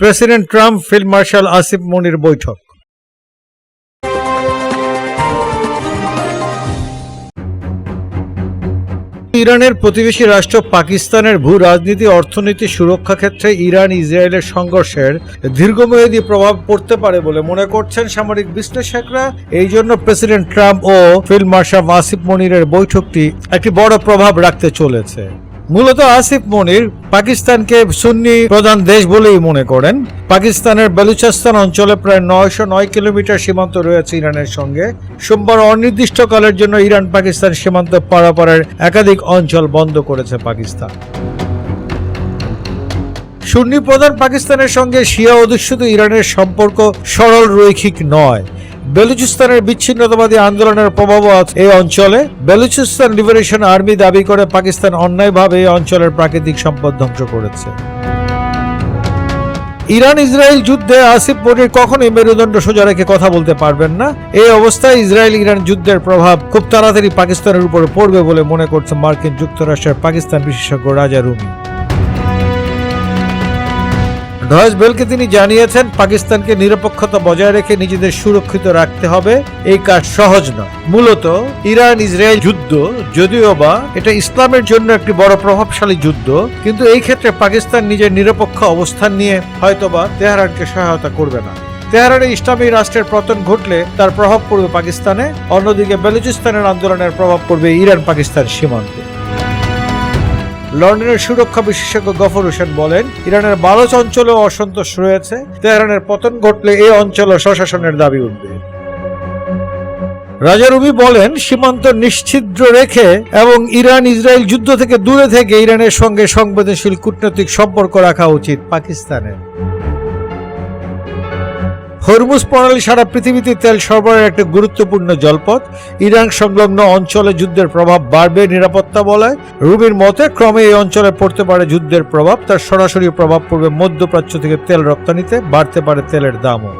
President Trump, field marshal Asif Munir বৈঠক। ইরানের প্রতিবেশী রাষ্ট্র পাকিস্তানের ভূ রাজনীতি, অর্থনীতি, সুরক্ষা ক্ষেত্রে ইরান, ইসরায়েলের সংঘর্ষের দীর্ঘমেয়াদী প্রভাব পড়তে পারে বলে মনে করছেন সামরিক বিশ্লেষকরা। এই জন্য প্রেসিডেন্ট ট্রাম্প ও ফিল্ড মার্শাল আসিফ মনিরের বৈঠকটি একটি বড় প্রভাব রাখতে চলেছে। মূলত আসিফ মনির পাকিস্তানকে সুন্নি প্রধান দেশ বলেই মনে করেন। পাকিস্তানের বেলুচিস্তান অঞ্চলে প্রায় নয়শো নয় কিলোমিটার সীমান্ত রয়েছে ইরানের সঙ্গে। সোমবার অনির্দিষ্টকালের জন্য ইরান পাকিস্তান সীমান্ত পারাপারের একাধিক অঞ্চল বন্ধ করেছে পাকিস্তান। সুন্নি প্রধান পাকিস্তানের সঙ্গে শিয়া অধিষ্ঠিত ইরানের সম্পর্ক সরল, রৈখিক নয়। বেলুচিস্তানের বিচ্ছিন্নতাবাদী আন্দোলনের প্রভাবও আছে এই অঞ্চলে। বেলুচিস্তান লিবারেশন আর্মি দাবি করে পাকিস্তান অন্যায়ভাবে এই অঞ্চলের প্রাকৃতিক সম্পদ ধ্বংস করেছে। ইরান ইসরায়েল যুদ্ধে আসিফ মনির কখনোই মেরুদণ্ড সোজা রেখে কথা বলতে পারবেন না। এই অবস্থায় ইসরায়েল ইরান যুদ্ধের প্রভাব খুব তাড়াতাড়ি পাকিস্তানের উপর পড়বে বলে মনে করছে মার্কিন যুক্তরাষ্ট্রের পাকিস্তান বিশেষজ্ঞ রাজা রুমি। ডয়েস বেলকে তিনি জানিয়েছেন, পাকিস্তানকে নিরপেক্ষতা বজায় রেখে নিজেদের সুরক্ষিত রাখতে হবে। এই কাজ সহজ নয়। মূলত ইরান ইসরায়েল যুদ্ধ, যদিও বা এটা ইসলামের জন্য একটি বড় প্রভাবশালী যুদ্ধ, কিন্তু এই ক্ষেত্রে পাকিস্তান নিজের নিরপেক্ষ অবস্থান নিয়ে হয়তোবা তেহরানকে সহায়তা করবে না। তেহরানে ইসলামী রাষ্ট্রের পতন ঘটলে তার প্রভাব পড়বে পাকিস্তানে, অন্যদিকে বেলুচিস্তানের আন্দোলনের প্রভাব পড়বে ইরান পাকিস্তান সীমান্তে। লন্ডনের সুরক্ষা বিশেষজ্ঞ গফর হোসেন বলেন, ইরানের বালোচ অঞ্চলেও অসন্তোষ রয়েছে। তেহরানের পতন ঘটলে এই অঞ্চলে স্বশাসনের দাবি উঠবে। রাজা রুবি বলেন, সীমান্ত নিশ্চিদ্র রেখে এবং ইরান ইসরায়েল যুদ্ধ থেকে দূরে থেকে ইরানের সঙ্গে সংবেদনশীল কূটনৈতিক সম্পর্ক রাখা উচিত পাকিস্তানের। হরমুজ প্রণালী সারা পৃথিবীতে তেল সরবরাহের একটি গুরুত্বপূর্ণ জলপথ। ইরান সংলগ্ন অঞ্চলে যুদ্ধের প্রভাব বাড়বে, নিরাপত্তা বলায়। রুবির মতে, ক্রমে এই অঞ্চলে পড়তে পারে যুদ্ধের প্রভাব। তার সরাসরি প্রভাব পড়বে মধ্যপ্রাচ্য থেকে তেল রপ্তানিতে, বাড়তে পারে তেলের দামও।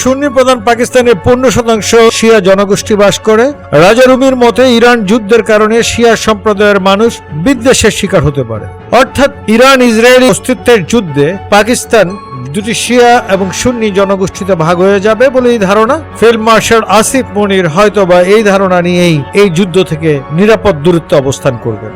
সুন্নি প্রধান পাকিস্তানের পনেরো শতাংশ শিয়া জনগোষ্ঠী বাস করে। রাজা রুমির মতে, ইরান যুদ্ধের কারণে শিয়া সম্প্রদায়ের মানুষ বিদ্বেষের শিকার হতে পারে। অর্থাৎ ইরান ইসরায়েল অস্তিত্বের যুদ্ধে পাকিস্তান দুটি শিয়া এবং সুন্নি জনগোষ্ঠীতে ভাগ হয়ে যাবে বলে এই ধারণা। ফিল্ড মার্শাল আসিফ মনির হয়তোবা এই ধারণা নিয়েই এই যুদ্ধ থেকে নিরাপদ দূরত্বে অবস্থান করবেন।